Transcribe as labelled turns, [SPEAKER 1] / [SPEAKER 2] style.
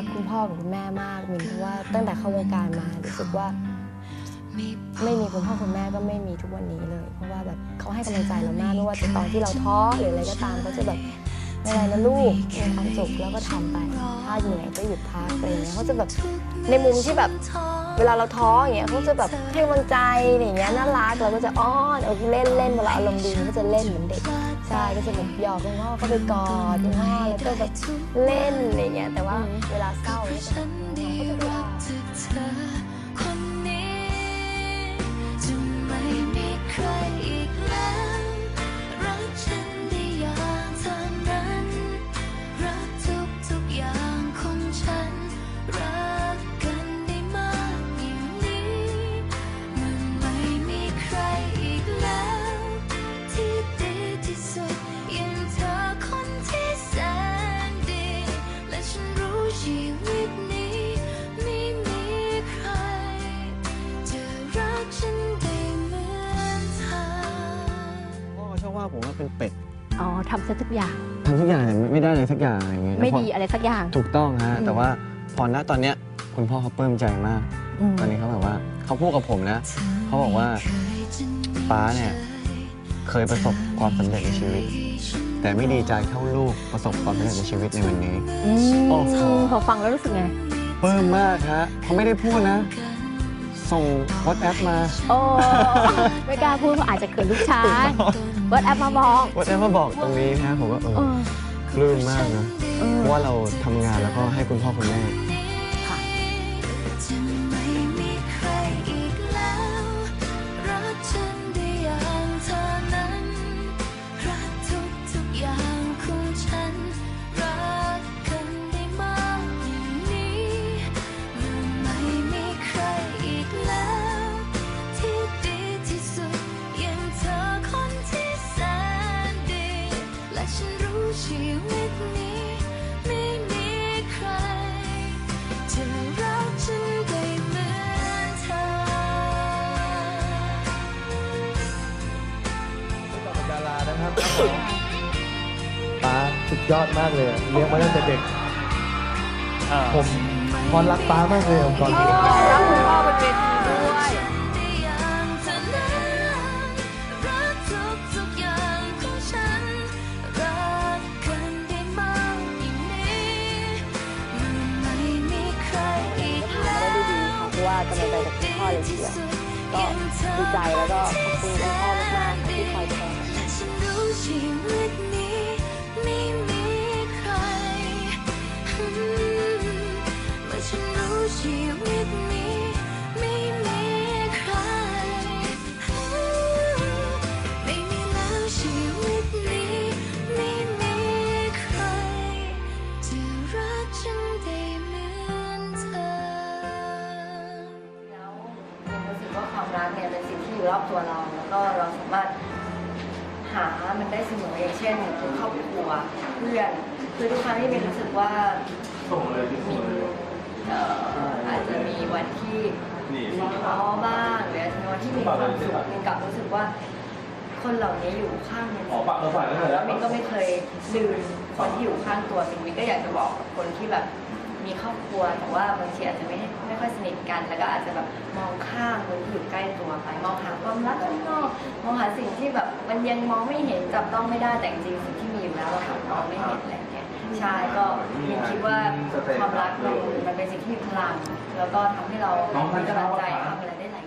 [SPEAKER 1] รักคุณพ่อกับคุณแม่มากมินเพราะว่าตั้งแต่เข้าวงการมารู้สึกว่า ไม่มีคุณพ่อคุณแม่ก็ไม่มีทุกวันนี้เลย เพราะว่าแบบเขาให้กำลังใจเรามากไม่ว่าจะตอนที่เราท้อหรืออะไรก็ตามก็จะแบบ ไม่ไรนะลูกมีความสุขแล้วก็ทำไปถ้าเหนื่อยก็หยุดพักอะไรอย่างเงี้ยเขาจะแบบในมุมที่แบบเวลาเราท้ออย่างเงี้ยเขาจะแบบให้กำลังใจอย่างเงี้ยน่ารักเราก็จะอ้อนเออเล่นเล่นเวลาอารมณ์ดีก็จะเล่นเหมือนเด็กใช่ก็จะแบบหยอกคุณพ่อก็ไปกอดคุณพ่อแล้วก็แบบเล่นอะไรเงี้ยแต่ว่าเวลาเศร้าเนี่ยจะแบบเขาจะว่า
[SPEAKER 2] ผมว่าเป็นเป็ด
[SPEAKER 3] อ๋อทำซะทุกอย่าง
[SPEAKER 2] ทำทุกอย่างแต่ไม่ได้อะไรสักอย่างอะไรอย่างเงี้ย
[SPEAKER 3] ไม่
[SPEAKER 2] แล้วพอ
[SPEAKER 3] ดีอะไรสักอย่าง
[SPEAKER 2] ถูกต้องฮะ
[SPEAKER 3] อืม
[SPEAKER 2] แต่ว่าพอณตอนเนี้ยคุณพ่อเขาปลื้มใจมาก
[SPEAKER 3] อืม
[SPEAKER 2] ตอนนี้เขาแบบว่าเขาพูดกับผมนะเขาบอกว่าป๊าเนี่ยเคยประสบความสำเร็จในชีวิต แต่ไม่ดีใจเท่าลูกประสบความสำเร็จในชีวิตในวันนี้
[SPEAKER 3] อืม
[SPEAKER 2] โอ้โห
[SPEAKER 3] พอฟังแล้วรู้สึกไง
[SPEAKER 2] ปลื้มมากฮะเขาไม่ได้พูดนะ ส่งวอตแอปมา
[SPEAKER 3] โอ้ไม่กล้าพูดเพราะอาจจะเขินลูกชายเวิร์ดแอปมาบอก
[SPEAKER 2] วอตแอปมาบอกตรงนี้นะผมว่าเออ
[SPEAKER 3] เออ
[SPEAKER 2] ปลื้มมากนะ
[SPEAKER 3] เออ
[SPEAKER 2] เพราะว่าเราทำงานแล้วก็ให้คุณพ่อคุณแม่
[SPEAKER 4] ดารานะครั
[SPEAKER 5] บป้าสุดยอดมากเลยเลี้ยงมาตั้งแต่เด็กผมพรรักป้ามากเลยผมก่อน
[SPEAKER 3] รักคุณพ่อบนเวทีด้วย
[SPEAKER 4] ได้อย่างเธอนั้นรักทุกทุกๆอย่างของฉันรักกันได้มากอย่างนี้เมื่อไม่มีใครอีกแล้
[SPEAKER 1] ได้ดี
[SPEAKER 4] ว
[SPEAKER 1] ค่ะเพราะว่ากำลังใจจากคุณพ่อเลยทีเดียวก็ดีใจแล้วก็ เนี่ยเป็นสิ่งที่อยู่รอบตัวเรา แล้วก็เราสามารถหามันได้เสมออย่างเช่นครอบครัวเพื่อนคือทุกครั้งที่เป็นรู้สึกว่ามีเอ่ออาจจะมีวันที่ท้อบ้างหรืออาจจะมีวันที่มีความสุขมินกลับรู้สึกว่า คนเหล่านี้อยู่ข้างมินเสมอแล้วมินก็ไม่เคยลืมคนที่อยู่ข้างตัวมินมินก็อยากจะบอกกับคนที่แบบ มีครอบครัว แต่ว่าบางทีอาจจะไม่ไม่ค่อยสนิทกัน แล้วก็อาจจะแบบมองข้ามคนที่อยู่ใกล้ตัวไป มองหาความรักข้างนอกมองหาสิ่งที่แบบมันยังมองไม่เห็นจับต้องไม่ได้แต่จริงๆสิ่งที่มีอยู่แล้วเราหามองไม่เห็นอะไรอย่างเงี้ยใช่ก็มินคิดว่าความรักมันมันเป็นสิ่งที่มีพลังแล้วก็ทำให้เรามีกำลังใจทำอะไรได้